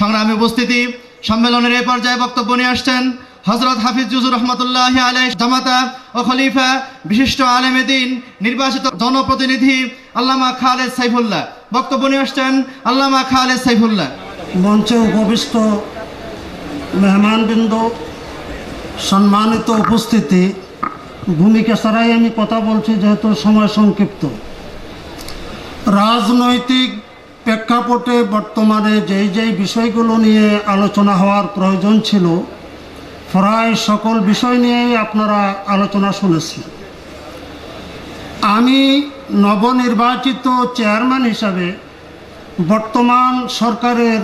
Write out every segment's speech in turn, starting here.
সংগ্রামী উপস্থিতি, সম্মেলনের এই পর্যায়ে বক্তব্য নিয়ে আসছেন হজরত হাফিজ জুজুর রহমতুল্লাহ আলাই জামাতা ও খলিফা বিশিষ্ট আলেমে দিন, নির্বাচিত জনপ্রতিনিধি আল্লামা খালেদ সাইফুল্লাহ। বক্তব্য নিয়ে আসছেন আল্লামা খালেদ সাইফুল্লাহ। মঞ্চে উপবিষ্ট মেহমানবৃন্দ, সম্মানিত উপস্থিতি, ভূমিকা ছাড়াই আমি কথা বলছি যেহেতু সময় সংক্ষিপ্ত। রাজনৈতিক প্রেক্ষাপটে বর্তমানে যেই যেই বিষয়গুলো নিয়ে আলোচনা হওয়ার প্রয়োজন ছিল, প্রায় সকল বিষয় নিয়েই আপনারা আলোচনা শুনেছি। আমি নবনির্বাচিত চেয়ারম্যান হিসাবে বর্তমান সরকারের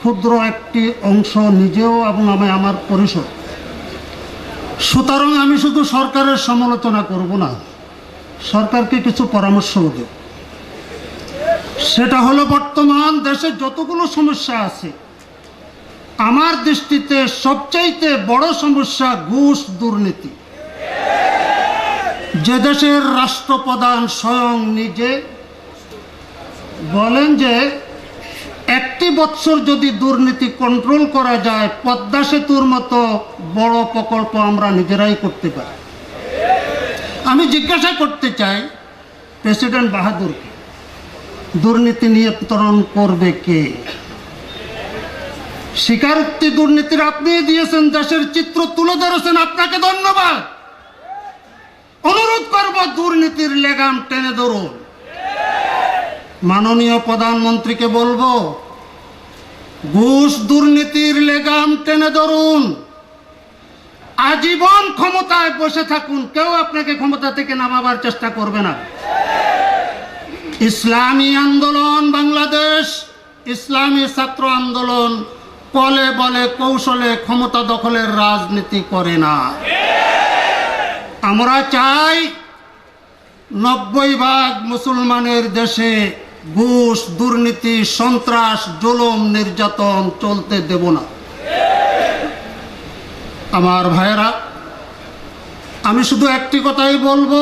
ক্ষুদ্র একটি অংশ নিজেও এবং আমি আমার পরিষদ। সুতরাং আমি শুধু সরকারের সমালোচনা করব না, সরকারকে কিছু পরামর্শ দেব। সেটা হলো বর্তমান দেশে যতগুলো সমস্যা আছে, আমার দৃষ্টিতে সবচাইতে বড় সমস্যা ঘুষ দুর্নীতি। যে দেশের রাষ্ট্রপ্রধান স্বয়ং নিজে বলেন যে, একটি বছর যদি দুর্নীতি কন্ট্রোল করা যায়, পদ্মা সেতুর মতো বড় প্রকল্প আমরা নিজেরাই করতে পারি। আমি জিজ্ঞাসা করতে চাই প্রেসিডেন্ট বাহাদুরকে দুর্নীতি নিয়ন্ত্রণ করবে কে? স্বীকারোক্তি দুর্নীতির আপনি দিয়েছেন, দেশের চিত্র তুলে ধরেছেন, আপনাকে ধন্যবাদ। অনুরোধ করব দুর্নীতির লেগাম টেনে ধরুন। মাননীয় প্রধানমন্ত্রীকে বলব, ঘুষ দুর্নীতির লেগাম টেনে ধরুন। আজীবন ক্ষমতায় বসে থাকুন, কেউ আপনাকে ক্ষমতা থেকে নামাবার চেষ্টা করবে না। ইসলামী আন্দোলন, বাংলাদেশ। ইসলামী ছাত্র আন্দোলন কলে বলে কৌশলে ক্ষমতা দখলের রাজনীতি করে না। আমরা চাই নব্বই ভাগ মুসলমানের দেশে ঘুষ, দুর্নীতি, সন্ত্রাস, জুলুম, নির্যাতন চলতে দেব না। আমার ভাইয়েরা, আমি শুধু একটি কথাই বলব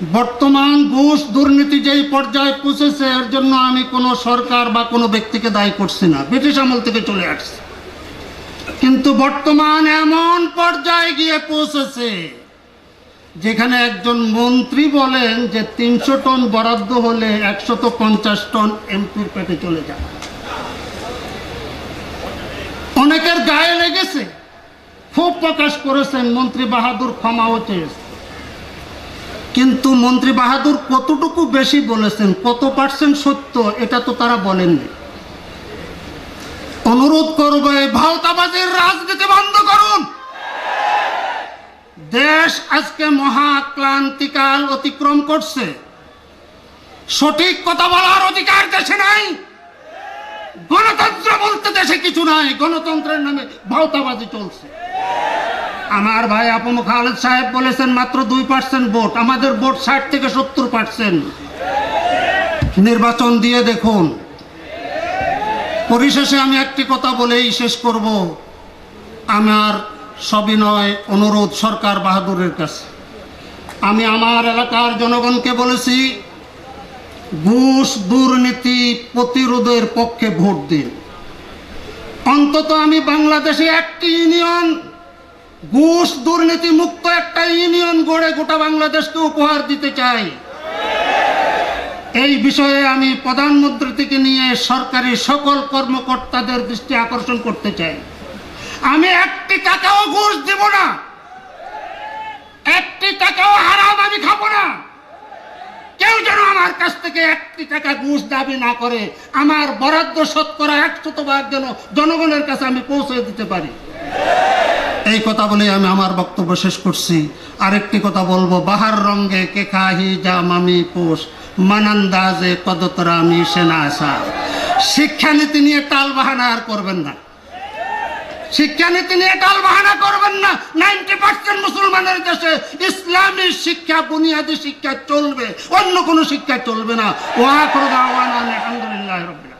বর্তমান ঘুষ দুর্নীতি যেই পর্যায়ে পৌঁছেছে এর জন্য আমি কোনো সরকার বা কোনো ব্যক্তিকে দায়ী করছি না। ব্রিটিশ আমল থেকে চলে আসছে। কিন্তু বর্তমান এমন পর্যায়ে গিয়ে পৌঁছেছে যেখানে একজন মন্ত্রী বলেন যে তিনশো টন বরাদ্দ হলে একশত পঞ্চাশ টন এমপির পেটে চলে যায়। অনেকের গায়ে লেগেছে, খুব প্রকাশ করেছেন মন্ত্রী বাহাদুর ক্ষমাও চেয়েছে কিন্তু মন্ত্রী বাহাদুর কতটুকু বেশি বলেছেন, কত পার্সেন্ট সত্য, এটা তো তারা বলেননি। অনুরোধ করব ভাওতাবাজির রাজনীতি বন্ধ করুন। দেশ আজকে মহাক্লান্তিকাল অতিক্রম করছে। সঠিক কথা বলার অধিকার দেশে নাই। গণতন্ত্র বলতে দেশে কিছু নাই, গণতন্ত্রের নামে ভাওতাবাজি চলছে। আমার ভাই আপম খালেদ সাহেব বলেছেন মাত্র দুই পার্সেন্ট ভোট, আমাদের ভোট ষাট থেকে সত্তর পার্সেন্ট নির্বাচন দিয়ে দেখুন। পরিশেষে আমি একটি কথা বলেই শেষ করব। আমার সবিনয় অনুরোধ সরকার বাহাদুরের কাছে। আমি আমার এলাকার জনগণকে বলেছি, ঘুষ দুর্নীতি প্রতিরোধের পক্ষে ভোট দিন। অন্তত আমি বাংলাদেশে একটি ইউনিয়ন ঘুষ দুর্নীতি মুক্ত একটা ইউনিয়ন গড়ে গোটা বাংলাদেশকে উপহার দিতে চাই। এই বিষয়ে আমি প্রধানমন্ত্রী থেকে নিয়ে সরকারি সকল কর্মকর্তাদের দৃষ্টি আকর্ষণ করতে চাই। আমি একটি টাকাও ঘুষ দেব না। একটি টাকাও হারাম আমি খাব না। কেউ যেন আমার কাছ থেকে একটি টাকা ঘুষ দাবি না করে আমার বরাদ্দ শতকরা একশত ভাগ যেন জনগণের কাছে আমি পৌঁছে দিতে পারি। এই কথা বলে আমি আমার বক্তব্য শেষ করছি। আরেকটি কথা বলব, বাহার রঙ্গে কে খাহি যা মামি পোষ মানান্দাজে কদতরা আমি সেনা আসা শিক্ষানীতি নিয়ে টাল বাহানা আর করবেন না। শিক্ষানীতি নিয়ে টাল বাহানা করবেন না। নাইনটি পার্সেন্ট মুসলমানের দেশে ইসলামী শিক্ষা, বুনিয়াদী শিক্ষা চলবে, অন্য কোনো শিক্ষা চলবে না। ওয়া দাওয়ানা আলহামদুলিল্লাহ রব্বিল